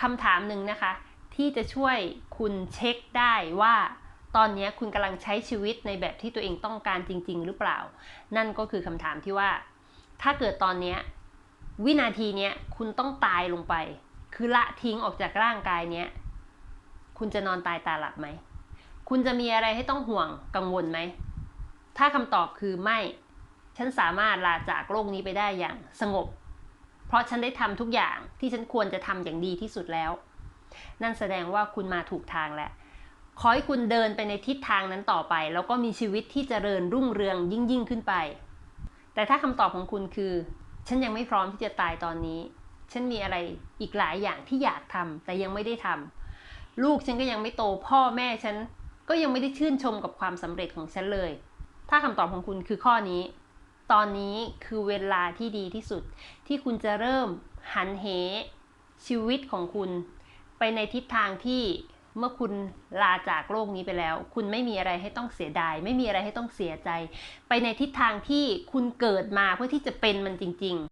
คำถามหนึ่งนะคะ ที่จะช่วยคุณเช็คได้ว่า ตอนนี้คุณกำลังใช้ชีวิตในแบบที่ตัวเองต้องการจริง ๆ หรือเปล่า นั่นก็คือคำถามที่ว่า ถ้าเกิดตอนนี้วินาทีเนี้ยคุณต้องตายลงไป คือละทิ้งออกจากร่างกายเนี้ยคุณจะนอนตายตาหลับไหม คุณจะมีอะไรให้ต้องห่วงกังวลไหม ถ้าคำตอบคือไม่ ฉันสามารถลาจากโลกนี้ไปได้อย่างสงบ เพราะฉันได้ทำทุกอย่างที่ฉันควรจะทำอย่างดีที่สุดแล้ว นั่นแสดงว่าคุณมาถูกทางแล้วขอให้คุณเดินไปในทิศทางนั้นต่อไป แล้วก็มีชีวิตที่เจริญรุ่งเรืองยิ่งยิ่งขึ้นไป แต่ถ้าคำตอบของคุณคือ ฉันยังไม่พร้อมที่จะตายตอนนี้ ฉันมีอะไรอีกหลายอย่างที่อยากทำแต่ยังไม่ได้ทำลูกฉันก็ยังไม่โตพ่อแม่ฉันก็ยังไม่ได้ชื่นชมกับความสำเร็จของฉันเลย ถ้าคำตอบของคุณคือข้อนี้ ตอนนี้คือเวลาที่ดีที่สุด ที่คุณจะเริ่มหันเหชีวิตของคุณ ไปในทิศทางที่เมื่อคุณลาจากโลกนี้ไปแล้ว คุณไม่มีอะไรให้ต้องเสียดาย ไม่มีอะไรให้ต้องเสียใจ ไปในทิศทางที่คุณเกิดมาเพื่อที่จะเป็นมันจริง ๆ